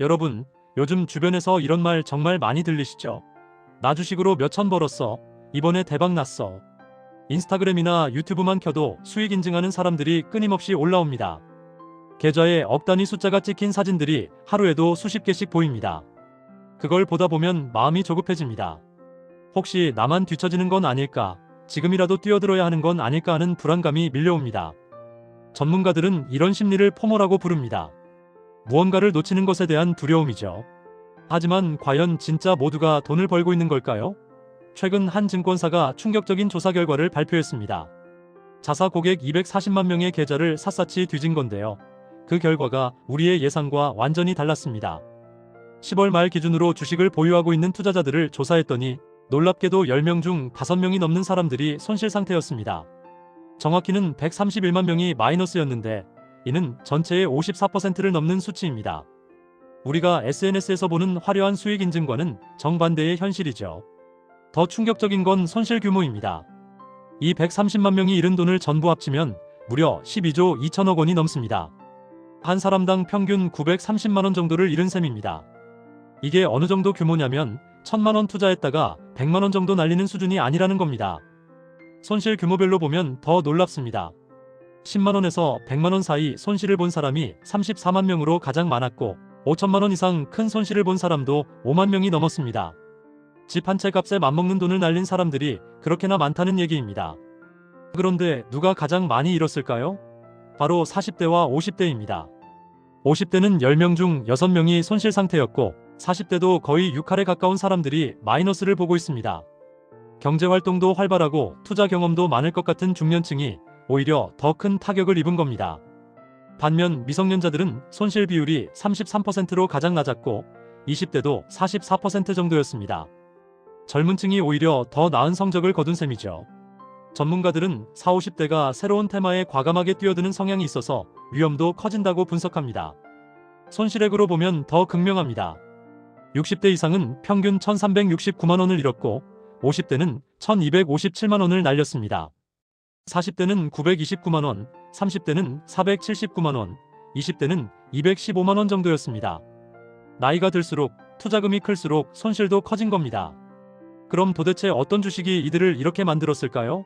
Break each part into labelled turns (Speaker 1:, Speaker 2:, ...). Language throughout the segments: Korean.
Speaker 1: 여러분, 요즘 주변에서 이런 말 정말 많이 들리시죠? 나 주식으로 몇 천 벌었어. 이번에 대박 났어. 인스타그램이나 유튜브만 켜도 수익 인증하는 사람들이 끊임없이 올라옵니다. 계좌에 억 단위 숫자가 찍힌 사진들이 하루에도 수십 개씩 보입니다. 그걸 보다 보면 마음이 조급해집니다. 혹시 나만 뒤처지는 건 아닐까? 지금이라도 뛰어들어야 하는 건 아닐까 하는 불안감이 밀려옵니다. 전문가들은 이런 심리를 포모라고 부릅니다. 무언가를 놓치는 것에 대한 두려움이죠. 하지만 과연 진짜 모두가 돈을 벌고 있는 걸까요? 최근 한 증권사가 충격적인 조사 결과를 발표했습니다. 자사 고객 240만 명의 계좌를 샅샅이 뒤진 건데요. 그 결과가 우리의 예상과 완전히 달랐습니다. 10월 말 기준으로 주식을 보유하고 있는 투자자들을 조사했더니 놀랍게도 10명 중 5명이 넘는 사람들이 손실 상태였습니다. 정확히는 131만 명이 마이너스였는데 이는 전체의 54%를 넘는 수치입니다. 우리가 SNS에서 보는 화려한 수익 인증과는 정반대의 현실이죠. 더 충격적인 건 손실 규모입니다. 이 130만 명이 잃은 돈을 전부 합치면 무려 12조 2천억 원이 넘습니다. 한 사람당 평균 930만 원 정도를 잃은 셈입니다. 이게 어느 정도 규모냐면 1000만 원 투자했다가 100만 원 정도 날리는 수준이 아니라는 겁니다. 손실 규모별로 보면 더 놀랍습니다. 10만 원에서 100만 원 사이 손실을 본 사람이 34만 명으로 가장 많았고 5천만 원 이상 큰 손실을 본 사람도 5만 명이 넘었습니다. 집 한 채 값에 맞먹는 돈을 날린 사람들이 그렇게나 많다는 얘기입니다. 그런데 누가 가장 많이 잃었을까요? 바로 40대와 50대입니다. 50대는 10명 중 6명이 손실 상태였고 40대도 거의 6할에 가까운 사람들이 마이너스를 보고 있습니다. 경제 활동도 활발하고 투자 경험도 많을 것 같은 중년층이 오히려 더 큰 타격을 입은 겁니다. 반면 미성년자들은 손실 비율이 33%로 가장 낮았고 20대도 44% 정도였습니다. 젊은 층이 오히려 더 나은 성적을 거둔 셈이죠. 전문가들은 40, 50대가 새로운 테마에 과감하게 뛰어드는 성향이 있어서 위험도 커진다고 분석합니다. 손실액으로 보면 더 극명합니다. 60대 이상은 평균 1369만 원을 잃었고 50대는 1257만 원을 날렸습니다. 40대는 929만 원, 30대는 479만 원, 20대는 215만 원 정도였습니다. 나이가 들수록 투자금이 클수록 손실도 커진 겁니다. 그럼 도대체 어떤 주식이 이들을 이렇게 만들었을까요?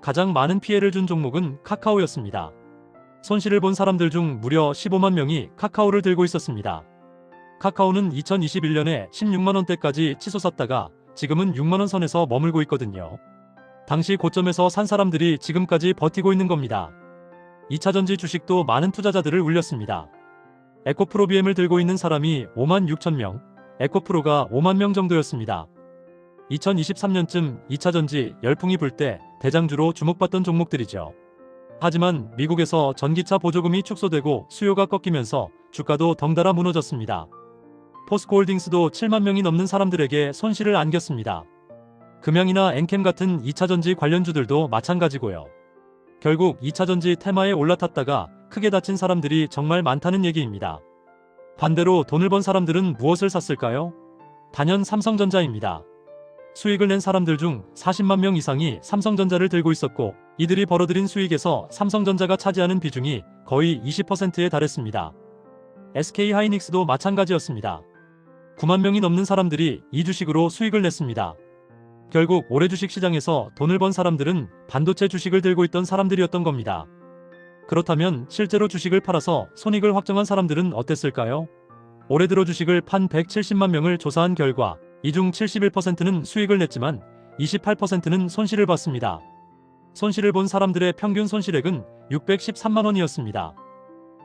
Speaker 1: 가장 많은 피해를 준 종목은 카카오였습니다. 손실을 본 사람들 중 무려 15만 명이 카카오를 들고 있었습니다. 카카오는 2021년에 16만 원대까지 치솟았다가 지금은 6만 원 선에서 머물고 있거든요. 당시 고점에서 산 사람들이 지금까지 버티고 있는 겁니다. 2차전지 주식도 많은 투자자들을 울렸습니다. 에코프로비엠을 들고 있는 사람이 5만 6천 명, 에코프로가 5만 명 정도였습니다. 2023년쯤 2차전지 열풍이 불 때 대장주로 주목받던 종목들이죠. 하지만 미국에서 전기차 보조금이 축소되고 수요가 꺾이면서 주가도 덩달아 무너졌습니다. 포스코홀딩스도 7만 명이 넘는 사람들에게 손실을 안겼습니다. 금양이나 엔캠 같은 2차전지 관련주들도 마찬가지고요. 결국 2차전지 테마에 올라탔다가 크게 다친 사람들이 정말 많다는 얘기입니다. 반대로 돈을 번 사람들은 무엇을 샀을까요? 단연 삼성전자입니다. 수익을 낸 사람들 중 40만 명 이상이 삼성전자를 들고 있었고 이들이 벌어들인 수익에서 삼성전자가 차지하는 비중이 거의 20%에 달했습니다. SK 하이닉스도 마찬가지였습니다. 9만 명이 넘는 사람들이 이 주식으로 수익을 냈습니다. 결국 올해 주식 시장에서 돈을 번 사람들은 반도체 주식을 들고 있던 사람들이었던 겁니다. 그렇다면 실제로 주식을 팔아서 손익을 확정한 사람들은 어땠을까요? 올해 들어 주식을 판 170만 명을 조사한 결과 이 중 71%는 수익을 냈지만 28%는 손실을 봤습니다. 손실을 본 사람들의 평균 손실액은 613만 원이었습니다.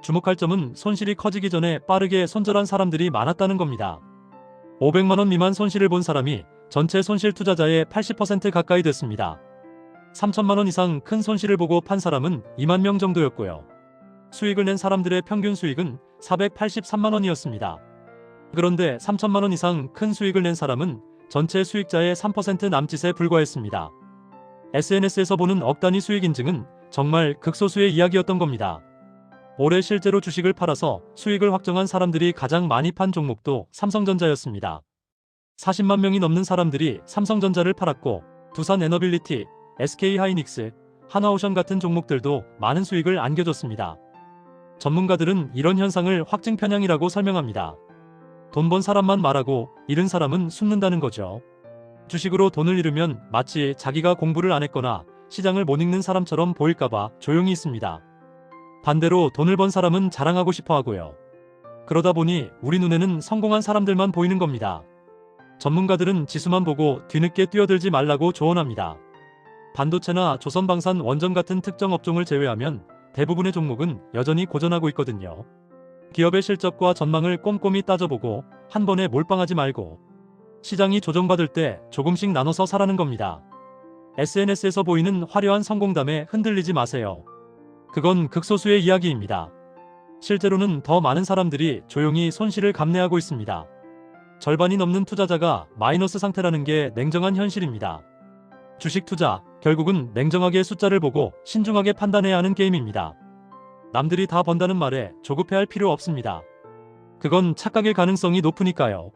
Speaker 1: 주목할 점은 손실이 커지기 전에 빠르게 손절한 사람들이 많았다는 겁니다. 500만 원 미만 손실을 본 사람이 전체 손실 투자자의 80% 가까이 됐습니다. 3천만 원 이상 큰 손실을 보고 판 사람은 2만 명 정도였고요. 수익을 낸 사람들의 평균 수익은 483만 원이었습니다. 그런데 3천만 원 이상 큰 수익을 낸 사람은 전체 수익자의 3% 남짓에 불과했습니다. SNS에서 보는 억 단위 수익 인증은 정말 극소수의 이야기였던 겁니다. 올해 실제로 주식을 팔아서 수익을 확정한 사람들이 가장 많이 판 종목도 삼성전자였습니다. 40만 명이 넘는 사람들이 삼성전자를 팔았고 두산 에너빌리티, SK 하이닉스, 하나오션 같은 종목들도 많은 수익을 안겨줬습니다. 전문가들은 이런 현상을 확증 편향이라고 설명합니다. 돈 번 사람만 말하고 잃은 사람은 숨는다는 거죠. 주식으로 돈을 잃으면 마치 자기가 공부를 안 했거나 시장을 못 읽는 사람처럼 보일까봐 조용히 있습니다. 반대로 돈을 번 사람은 자랑하고 싶어 하고요. 그러다 보니 우리 눈에는 성공한 사람들만 보이는 겁니다. 전문가들은 지수만 보고 뒤늦게 뛰어들지 말라고 조언합니다. 반도체나 조선방산 원전 같은 특정 업종을 제외하면 대부분의 종목은 여전히 고전하고 있거든요. 기업의 실적과 전망을 꼼꼼히 따져보고 한 번에 몰빵하지 말고 시장이 조정받을 때 조금씩 나눠서 사라는 겁니다. SNS에서 보이는 화려한 성공담에 흔들리지 마세요. 그건 극소수의 이야기입니다. 실제로는 더 많은 사람들이 조용히 손실을 감내하고 있습니다. 절반이 넘는 투자자가 마이너스 상태라는 게 냉정한 현실입니다. 주식 투자, 결국은 냉정하게 숫자를 보고 신중하게 판단해야 하는 게임입니다. 남들이 다 번다는 말에 조급해할 필요 없습니다. 그건 착각일 가능성이 높으니까요.